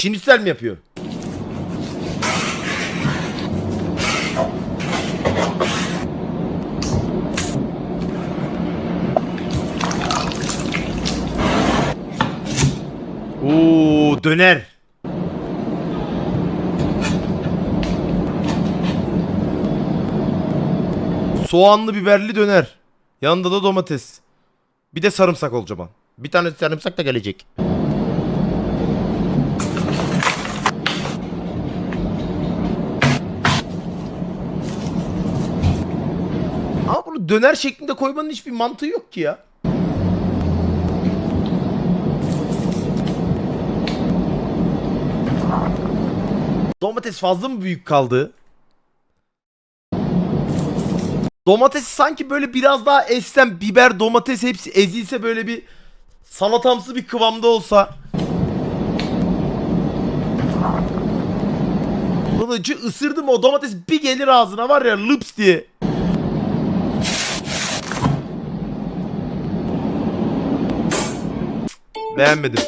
İşinisel mi yapıyor? Oo döner. Soğanlı biberli döner. Yanında da domates. Bir de sarımsak olacak. Bir tane sarımsak da gelecek. Döner şeklinde koymanın hiçbir mantığı yok ki ya. Domates fazla mı büyük kaldı? Domates sanki böyle biraz daha essem biber domates hepsi ezilse böyle bir salatamsı bir kıvamda olsa. Kılıcı ısırdım o domates bir gelir ağzına var ya lıps diye. Beğenmedim.